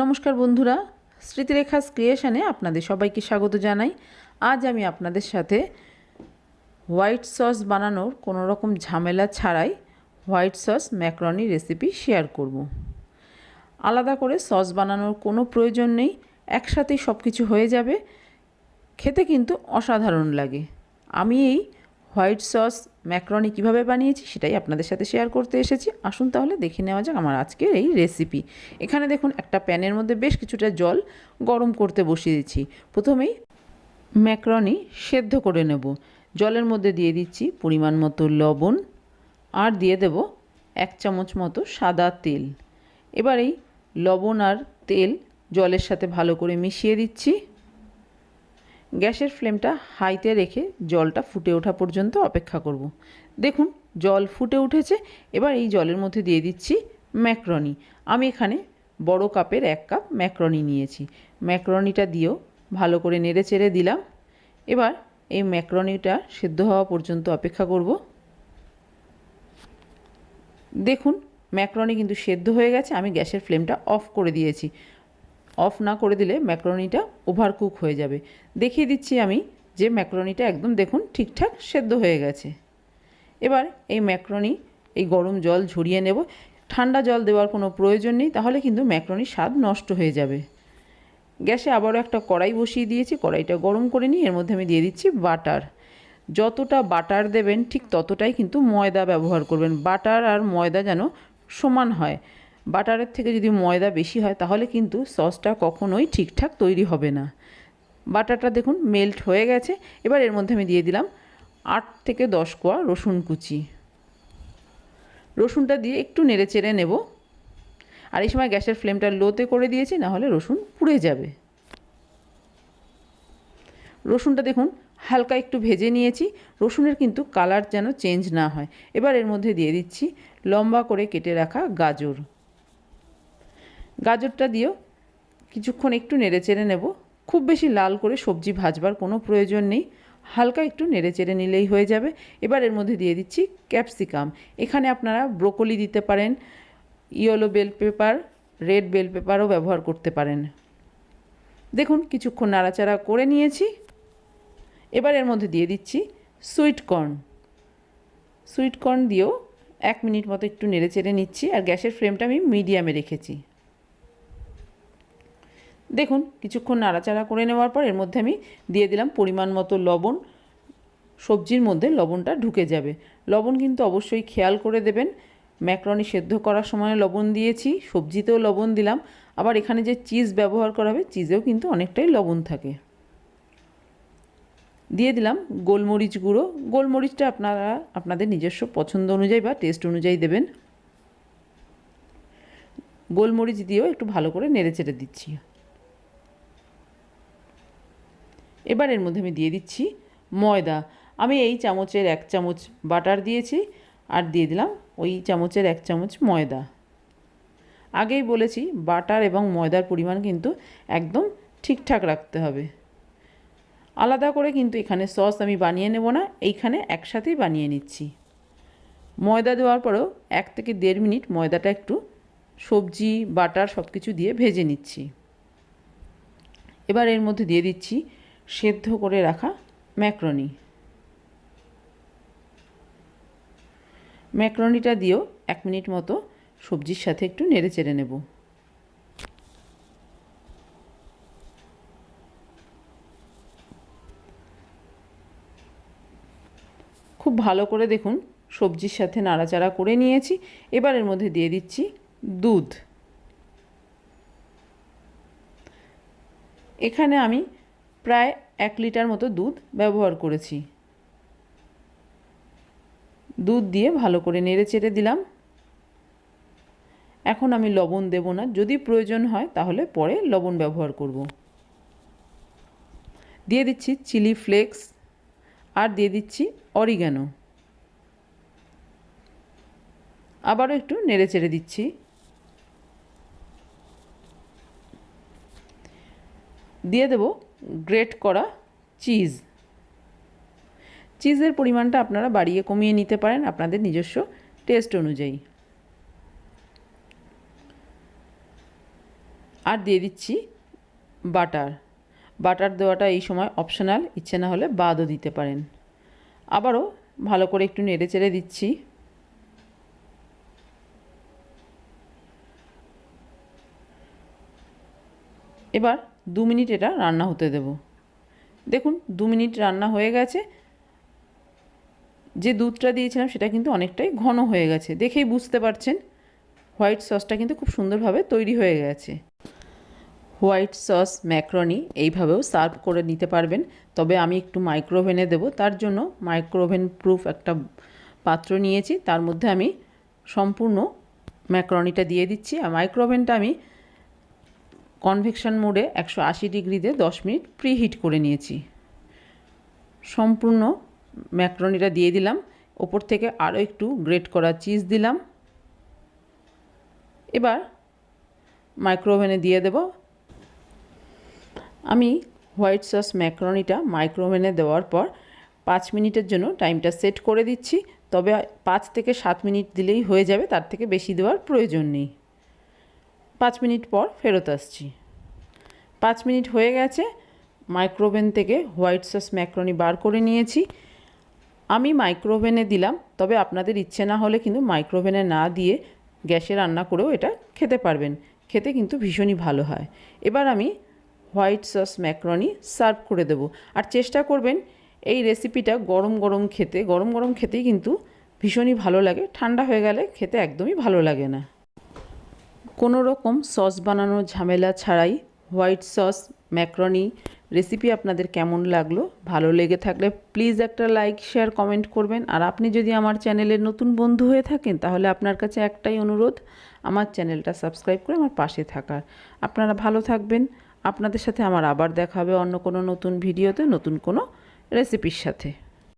নমস্কার বন্ধুরা, স্মৃতিরেখাস ক্রিয়েশনে আপনাদের সবাইকে স্বাগত জানাই। আজ আমি আপনাদের সাথে হোয়াইট সস বানানোর কোনো রকম ঝামেলা ছাড়াই white sauce macaroni recipe share করব। আলাদা করে সস বানানোর কোনো প্রয়োজন নেই, একসাথেই সব কিছু হয়ে যাবে। খেতে কিন্তু অসাধারণ লাগে। আমি এই হোয়াইট সস, ম্যাক্রনি কীভাবে বানিয়েছি সেটাই আপনাদের সাথে শেয়ার করতে এসেছি। আসুন তাহলে দেখে নেওয়া যাক আমার আজকের এই রেসিপি এখানে দেখুন, একটা প্যানের মধ্যে বেশ কিছুটা জল গরম করতে বসিয়ে দিচ্ছি। প্রথমেই ম্যাক্রনি সেদ্ধ করে নেব। জলের মধ্যে দিয়ে দিচ্ছি পরিমাণ মতো লবণ আর দিয়ে দেব এক চামচ মতো সাদা তেল। এবার এই লবণ আর তেল জলের সাথে ভালো করে মিশিয়ে দিচ্ছি। গ্যাসের ফ্লেমটা হাইতে রেখে জলটা ফুটে ওঠা পর্যন্ত অপেক্ষা করব। দেখুন, জল ফুটে উঠেছে। এবার এই জলের মধ্যে দিয়ে দিচ্ছি ম্যাক্রনি। আমি এখানে বড় কাপের এক কাপ ম্যাক্রনি নিয়েছি। ম্যাক্রনিটা দিয়েও ভালো করে নেড়ে চেড়ে দিলাম। এবার এই ম্যাক্রনিটা সেদ্ধ হওয়া পর্যন্ত অপেক্ষা করব। দেখুন, ম্যাক্রনি কিন্তু সেদ্ধ হয়ে গেছে। আমি গ্যাসের ফ্লেমটা অফ করে দিয়েছি। অফ না করে দিলে ম্যাক্রনিটা ওভারকুক হয়ে যাবে। দেখিয়ে দিচ্ছি আমি যে ম্যাক্রনিটা একদম দেখুন ঠিকঠাক সেদ্ধ হয়ে গেছে। এবার এই ম্যাক্রনি, এই গরম জল ঝরিয়ে নেব। ঠান্ডা জল দেওয়ার কোনো প্রয়োজন নেই, তাহলে কিন্তু ম্যাক্রনির স্বাদ নষ্ট হয়ে যাবে। গ্যাসে আবারও একটা কড়াই বসিয়ে দিয়েছি, কড়াইটা গরম করে নিই এর মধ্যে আমি দিয়ে দিচ্ছি বাটার। যতটা বাটার দেবেন ঠিক ততটাই কিন্তু ময়দা ব্যবহার করবেন। বাটার আর ময়দা যেন সমান হয়। বাটারের থেকে যদি ময়দা বেশি হয়, তাহলে কিন্তু সসটা কখনোই ঠিকঠাক তৈরি হবে না। বাটারটা দেখুন মেল্ট হয়ে গেছে। এবার এর মধ্যে আমি দিয়ে দিলাম আট থেকে দশ কোয়া রসুন কুচি। রসুনটা দিয়ে একটু নেড়ে চেড়ে নেব। আর এই সময় গ্যাসের ফ্লেমটা লোতে করে দিয়েছি নাহলে রসুন পুড়ে যাবে। রসুনটা দেখুন হালকা একটু ভেজে নিয়েছি। রসুনের কিন্তু কালার যেন চেঞ্জ না হয়। এবার এর মধ্যে দিয়ে দিচ্ছি লম্বা করে কেটে রাখা গাজর। গাজরটা দিয়েও কিছুক্ষণ একটু নেড়ে চেড়ে নেব। খুব বেশি লাল করে সবজি ভাজবার কোনো প্রয়োজন নেই। হালকা একটু নেড়ে চেড়ে নিলেই হয়ে যাবে। এবার এর মধ্যে দিয়ে দিচ্ছি ক্যাপসিকাম। এখানে আপনারা ব্রোকলি দিতে পারেন, yellow bell pepper, red bell পেপারও ব্যবহার করতে পারেন। দেখুন, কিছুক্ষণ নাড়াচাড়া করে নিয়েছি। এবার এর মধ্যে দিয়ে দিচ্ছি সুইট কর্ন। সুইট কর্ন দিয়েও এক মিনিট মতো একটু নেড়ে চেড়ে নিচ্ছি। আর গ্যাসের ফ্লেমটা আমি মিডিয়ামে রেখেছি। দেখুন, কিছুক্ষণ নাড়াচাড়া করে নেওয়ার পর এর মধ্যে আমি দিয়ে দিলাম পরিমাণ মতো লবণ। সবজির মধ্যে লবণটা ঢুকে যাবে। লবণ কিন্তু অবশ্যই খেয়াল করে দেবেন। ম্যাক্রনি সেদ্ধ করার সময় লবণ দিয়েছি, সবজিতেও লবণ দিলাম। আবার এখানে যে চিজ ব্যবহার করা হবে, চিজেও কিন্তু অনেকটাই লবণ থাকে। দিয়ে দিলাম গোলমরিচ গুঁড়ো। গোলমরিচটা আপনারা আপনাদের নিজস্ব পছন্দ অনুযায়ী বা টেস্ট অনুযায়ী দেবেন। গোলমরিচ দিয়েও একটু ভালো করে নেড়ে চেড়ে দিচ্ছি। এবার এর মধ্যে আমি দিয়ে দিচ্ছি ময়দা। আমি এই চামচের এক চামচ বাটার দিয়েছি আর দিয়ে দিলাম ওই চামচের এক চামচ ময়দা। আগেই বলেছি বাটার এবং ময়দার পরিমাণ কিন্তু একদম ঠিকঠাক রাখতে হবে। আলাদা করে কিন্তু এখানে সস আমি বানিয়ে নেব না, এইখানে একসাথেই বানিয়ে নিচ্ছি। ময়দা দেওয়ার পরেও এক থেকে দেড় মিনিট ময়দাটা একটু সবজি, বাটার সব কিছু দিয়ে ভেজে নিচ্ছি। এবার এর মধ্যে দিয়ে দিচ্ছি সেদ্ধ করে রাখা ম্যাক্রনি। ম্যাক্রনিটা দিয়েও এক মিনিট মতো সবজির সাথে একটু নেড়ে চেড়ে নেব। খুব ভালো করে দেখুন, সবজির সাথে নাড়াচাড়া করে নিয়েছি। এবার এর মধ্যে দিয়ে দিচ্ছি দুধ। এখানে আমি প্রায় এক লিটার মতো দুধ ব্যবহার করেছি। দুধ দিয়ে ভালো করে নেড়ে চেড়ে দিলাম। এখন আমি লবণ দেব না। যদি প্রয়োজন হয় তাহলে পরে লবণ ব্যবহার করব। দিয়ে দিচ্ছি চিলি ফ্লেক্স আর দিয়ে দিচ্ছি অরিগ্যানো আবারও একটু নেড়ে চেড়ে দিচ্ছি। দিয়ে দেব গ্রেট করা চিজ। চিজের পরিমাণটা আপনারা বাড়িয়ে কমিয়ে নিতে পারেন আপনাদের নিজস্ব টেস্ট অনুযায়ী। আর দিয়ে দিচ্ছি বাটার। বাটার দেওয়াটা এই সময় অপশনাল, ইচ্ছে না হলে বাদও দিতে পারেন। আবারও ভালো করে একটু নেড়ে চেড়ে দিচ্ছি। এবার দু মিনিট এটা রান্না হতে দেব। দেখুন, দু মিনিট রান্না হয়ে গেছে। যে দুধটা দিয়েছিলাম সেটা কিন্তু অনেকটাই ঘন হয়ে গেছে। দেখেই বুঝতে পারছেন, হোয়াইট সসটা কিন্তু খুব সুন্দরভাবে তৈরি হয়ে গেছে। হোয়াইট সস, ম্যাক্রনি এইভাবেও সার্ভ করে নিতে পারবেন। তবে আমি একটু মাইক্রোওভেনে দেবো। তার জন্য মাইক্রোওভেন প্রুফ একটা পাত্র নিয়েছি। তার মধ্যে আমি সম্পূর্ণ ম্যাক্রনিটা দিয়ে দিচ্ছি। আর মাইক্রোওভেনটা আমি কনভেকশন মোডে একশো আশি ডিগ্রিতে দশ মিনিট প্রিহিট করে নিয়েছি। সম্পূর্ণ ম্যাক্রনিটা দিয়ে দিলাম। ওপর থেকে আরও একটু গ্রেট করা চিজ দিলাম। এবার মাইক্রোওভেনে দিয়ে দেব। আমি হোয়াইট সস ম্যাক্রনিটা মাইক্রোওভেনে দেওয়ার পর পাঁচ মিনিটের জন্য টাইমটা সেট করে দিচ্ছি। তবে পাঁচ থেকে সাত মিনিট দিলেই হয়ে যাবে, তার থেকে বেশি দেওয়ার প্রয়োজন নেই। পাঁচ মিনিট পর ফেরত আসছি। পাঁচ মিনিট হয়ে গেছে, মাইক্রোওভেন থেকে হোয়াইট সস ম্যাক্রনি বার করে নিয়েছি। আমি মাইক্রোওভেনে দিলাম, তবে আপনাদের ইচ্ছে না হলে কিন্তু মাইক্রোওভেনে না দিয়ে গ্যাসে রান্না করেও এটা খেতে পারবেন। খেতে কিন্তু ভীষণই ভালো হয়। এবার আমি হোয়াইট সস ম্যাক্রনি সার্ভ করে দেবো। আর চেষ্টা করবেন এই রেসিপিটা গরম গরম খেতে, গরম গরম খেতেই কিন্তু ভীষণই ভালো লাগে। ঠান্ডা হয়ে গেলে খেতে একদমই ভালো লাগে না। কোনো রকম সস বানানোর ঝামেলা ছাড়াই হোয়াইট সস, ম্যাক্রনি রেসিপি আপনাদের কেমন লাগল, ভালো লেগে থাকলে প্লিজ একটা লাইক, শেয়ার, কমেন্ট করবেন। আর আপনি যদি আমার চ্যানেলের নতুন বন্ধু হয়ে থাকেন, তাহলে আপনার কাছে একটাই অনুরোধ, আমার চ্যানেলটা সাবস্ক্রাইব করে আমার পাশে থাকার। আপনারা ভালো থাকবেন। আপনাদের সাথে আমার আবার দেখা হবে অন্য কোনো নতুন ভিডিওতে, নতুন কোনো রেসিপির সাথে।